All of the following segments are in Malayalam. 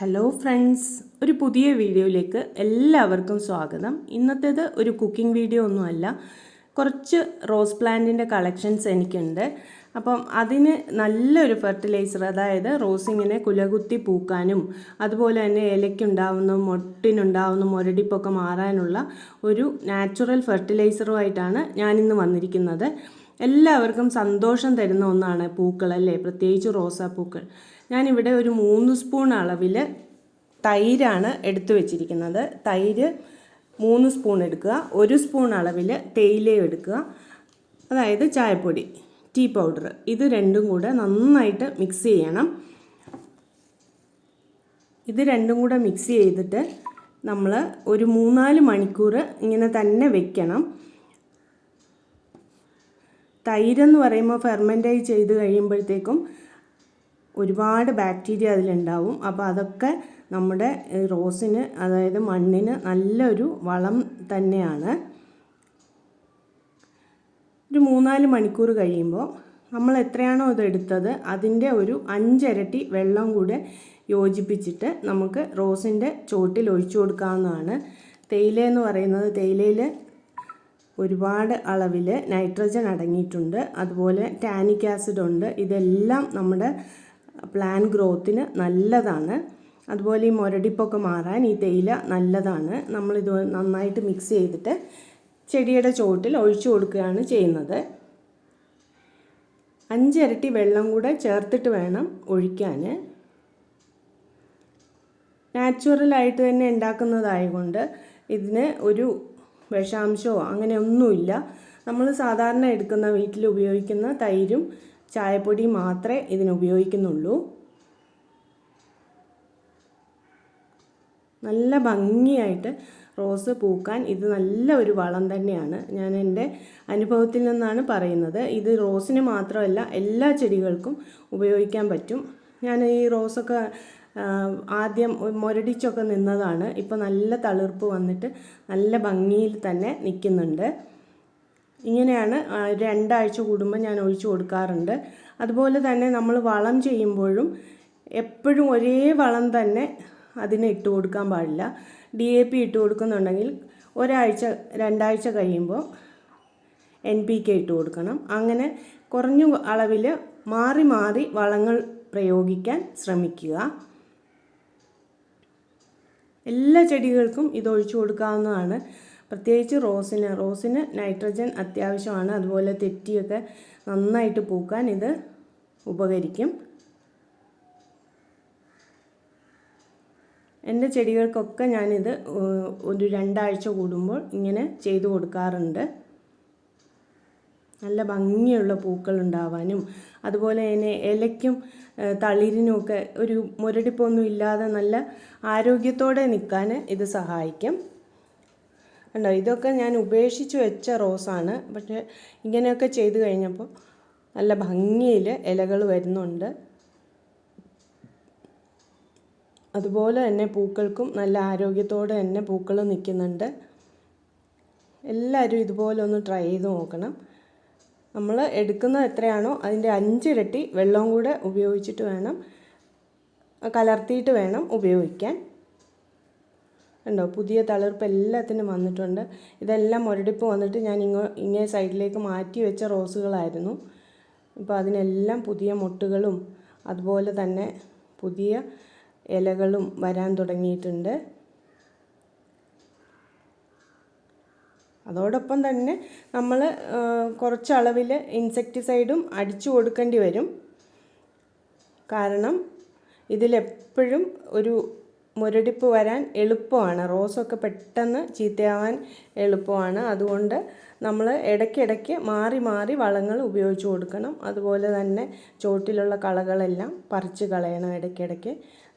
ഹലോ ഫ്രണ്ട്സ് ഒരു പുതിയ വീഡിയോയിലേക്ക് എല്ലാവർക്കും സ്വാഗതം. ഇന്നത്തേത് ഒരു കുക്കിംഗ് വീഡിയോ ഒന്നുമല്ല കുറച്ച് റോസ് പ്ലാന്റിന്റെ കളക്ഷൻസ് എനിക്കുണ്ട്. അപ്പം അതിന് നല്ലൊരു ഫെർട്ടിലൈസർ അതായത് റോസിങ്ങിനെ കുലകുത്തി പൂക്കാനും അതുപോലെ തന്നെ ഇലയ്ക്കുണ്ടാവുന്ന മൊട്ടിനുണ്ടാവുന്ന മുരടിപ്പൊക്കെ മാറാനുള്ള ഒരു നാച്ചുറൽ ഫെർട്ടിലൈസറുമായിട്ടാണ് ഞാനിന്ന് വന്നിരിക്കുന്നത്. എല്ലാവർക്കും സന്തോഷം തരുന്ന ഒന്നാണ് പൂക്കൾ അല്ലേ? പ്രത്യേകിച്ച് റോസാപ്പൂക്കൾ. ഞാനിവിടെ ഒരു മൂന്ന് സ്പൂൺ അളവിൽ തൈരാണ് എടുത്തു വെച്ചിരിക്കുന്നത്. തൈര് മൂന്ന് സ്പൂൺ എടുക്കുക. ഒരു സ്പൂൺ അളവിൽ തേയിലയും എടുക്കുക. അതായത് ചായപ്പൊടി ടീ പൗഡർ. ഇത് രണ്ടും കൂടെ നന്നായിട്ട് മിക്സ് ചെയ്യണം. ഇത് രണ്ടും കൂടെ മിക്സ് ചെയ്തിട്ട് നമ്മൾ ഒരു മൂന്നാൽ മണിക്കൂർ ഇങ്ങനെ തന്നെ വെക്കണം. തൈരെന്ന് പറയുമ്പോൾ ഫെർമെന്റൈ ചെയ്ത് കഴിയുമ്പോഴത്തേക്കും ഒരുപാട് ബാക്ടീരിയ അതിലുണ്ടാവും. അപ്പോൾ അതൊക്കെ നമ്മുടെ റോസിന് അതായത് മണ്ണിന് നല്ലൊരു വളം തന്നെയാണ്. ഒരു മൂന്നാൽ മണിക്കൂർ കഴിയുമ്പോൾ നമ്മൾ എത്രയാണോ ഇത് എടുത്തത് അതിന്റെ ഒരു അഞ്ചിരട്ടി വെള്ളം കൂടെ യോജിപ്പിച്ചിട്ട് നമുക്ക് റോസിന്റെ ചോട്ടിൽ ഒഴിച്ചു കൊടുക്കാവുന്നതാണ്. തേയില എന്ന് പറയുന്നത് തേയിലയിൽ ഒരുപാട് അളവിൽ നൈട്രജൻ അടങ്ങിയിട്ടുണ്ട്. അതുപോലെ ടാനിക് ആസിഡ് ഉണ്ട്. ഇതെല്ലാം നമ്മുടെ പ്ലാൻ ഗ്രോത്തിന് നല്ലതാണ്. അതുപോലെ ഈ മുരടിപ്പൊക്കെ മാറാൻ ഈ തേയില നല്ലതാണ്. നമ്മളിത് നന്നായിട്ട് മിക്സ് ചെയ്തിട്ട് ചെടിയുടെ ചുവട്ടിൽ ഒഴിച്ചു കൊടുക്കുകയാണ് ചെയ്യുന്നത്. അഞ്ചിരട്ടി വെള്ളം കൂടെ ചേർത്തിട്ട് വേണം ഒഴിക്കാൻ. നാച്ചുറലായിട്ട് തന്നെ ഉണ്ടാക്കുന്നതായതുകൊണ്ട് ഇതിന് ഒരു വിഷാംശമോ അങ്ങനെ ഒന്നുമില്ല നമ്മൾ സാധാരണ എടുക്കുന്ന വീട്ടിൽ ഉപയോഗിക്കുന്ന തൈരും ചായപ്പൊടി മാത്രമേ ഇതിന് ഉപയോഗിക്കുന്നുള്ളൂ. നല്ല ഭംഗിയായിട്ട് റോസ് പൂക്കാൻ ഇത് നല്ല ഒരു വളം തന്നെയാണ്. ഞാൻ എന്റെ അനുഭവത്തിൽ നിന്നാണ് പറയുന്നത്. ഇത് റോസിന് മാത്രമല്ല എല്ലാ ചെടികൾക്കും ഉപയോഗിക്കാൻ പറ്റും. ഞാൻ ഈ റോസൊക്കെ ആദ്യം മുരടിച്ചൊക്കെ നിന്നതാണ്. ഇപ്പോൾ നല്ല തളിർപ്പ് വന്നിട്ട് നല്ല ഭംഗിയിൽ തന്നെ നിൽക്കുന്നുണ്ട്. ഇങ്ങനെയാണ് രണ്ടാഴ്ച കൂടുമ്പോൾ ഞാൻ ഒഴിച്ചു കൊടുക്കാറുണ്ട്. അതുപോലെ തന്നെ നമ്മൾ വളം ചെയ്യുമ്പോഴും എപ്പോഴും ഒരേ വളം തന്നെ അതിന് ഇട്ട് കൊടുക്കാൻ പാടില്ല. ഡി എ പി ഇട്ട് കൊടുക്കുന്നുണ്ടെങ്കിൽ ഒരാഴ്ച രണ്ടാഴ്ച കഴിയുമ്പോൾ എൻ പി കെ ഇട്ട് കൊടുക്കണം. അങ്ങനെ കുറഞ്ഞ അളവിൽ മാറി മാറി വളങ്ങൾ പ്രയോഗിക്കാൻ ശ്രമിക്കുക. എല്ലാ ചെടികൾക്കും ഇത് ഒഴിച്ചു കൊടുക്കാവുന്നതാണ്. പ്രത്യേകിച്ച് റോസിന് റോസിന് നൈട്രജൻ അത്യാവശ്യമാണ്. അതുപോലെ തെറ്റിയൊക്കെ നന്നായിട്ട് പൂക്കാൻ ഇത് ഉപകരിക്കും. എന്റെ ചെടികൾക്കൊക്കെ ഞാനിത് ഒരു രണ്ടാഴ്ച കൂടുമ്പോൾ ഇങ്ങനെ ചെയ്തു കൊടുക്കാറുണ്ട്. നല്ല ഭംഗിയുള്ള പൂക്കൾ ഉണ്ടാവാനും അതുപോലെ തന്നെ ഇലയ്ക്കും തളിരിനുമൊക്കെ ഒരു മുരടിപ്പൊന്നും ഇല്ലാതെ നല്ല ആരോഗ്യത്തോടെ നിൽക്കാൻ ഇത് സഹായിക്കും. കണ്ടോ ഇതൊക്കെ ഞാൻ ഉപേക്ഷിച്ച് വെച്ച റോസാണ്. പക്ഷേ ഇങ്ങനെയൊക്കെ ചെയ്ത് കഴിഞ്ഞപ്പോൾ നല്ല ഭംഗിയിൽ ഇലകൾ വരുന്നുണ്ട്. അതുപോലെ തന്നെ പൂക്കൾക്കും നല്ല ആരോഗ്യത്തോടെ തന്നെ പൂക്കൾ നിൽക്കുന്നുണ്ട്. എല്ലാവരും ഇതുപോലെ ഒന്ന് ട്രൈ ചെയ്ത് നോക്കണം. നമ്മൾ എടുക്കുന്നത് എത്രയാണോ അതിന്റെ അഞ്ചിരട്ടി വെള്ളവും കൂടെ ഉപയോഗിച്ചിട്ട് വേണം കലർത്തിയിട്ട് വേണം ഉപയോഗിക്കാൻ. ഉണ്ടോ? പുതിയ തളിർപ്പ് എല്ലാത്തിനും വന്നിട്ടുണ്ട്. ഇതെല്ലാം മുരടിപ്പ് വന്നിട്ട് ഞാൻ ഇങ്ങോ ഇങ്ങേ സൈഡിലേക്ക് മാറ്റി വെച്ച റോസുകളായിരുന്നു. ഇപ്പോൾ അതിനെല്ലാം പുതിയ മുട്ടുകളും അതുപോലെ തന്നെ പുതിയ ഇലകളും വരാൻ തുടങ്ങിയിട്ടുണ്ട്. അതോടൊപ്പം തന്നെ നമ്മൾ കുറച്ചളവിൽ ഇൻസെക്ടിസൈഡും അടിച്ചു കൊടുക്കേണ്ടി വരും. കാരണം ഇതിലെപ്പോഴും ഒരു മുരടിപ്പ് വരാൻ എളുപ്പമാണ്. റോസൊക്കെ പെട്ടെന്ന് ചീത്തയാവാൻ എളുപ്പമാണ്. അതുകൊണ്ട് നമ്മൾ ഇടയ്ക്കിടയ്ക്ക് മാറി മാറി വളങ്ങൾ ഉപയോഗിച്ച് കൊടുക്കണം. അതുപോലെ തന്നെ ചോട്ടിലുള്ള കളകളെല്ലാം പറിച്ച് കളയണം ഇടയ്ക്കിടയ്ക്ക്.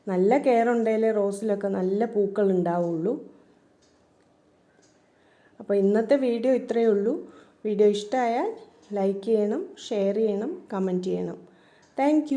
നല്ല കെയർ ഉണ്ടെങ്കിലേ റോസിലൊക്കെ നല്ല പൂക്കൾ ഉണ്ടാവുള്ളൂ. അപ്പോൾ ഇന്നത്തെ വീഡിയോ ഇത്രയേ ഉള്ളൂ. വീഡിയോ ഇഷ്ടമായാൽ ലൈക്ക് ചെയ്യണം ഷെയർ ചെയ്യണം കമന്റ് ചെയ്യണം. താങ്ക്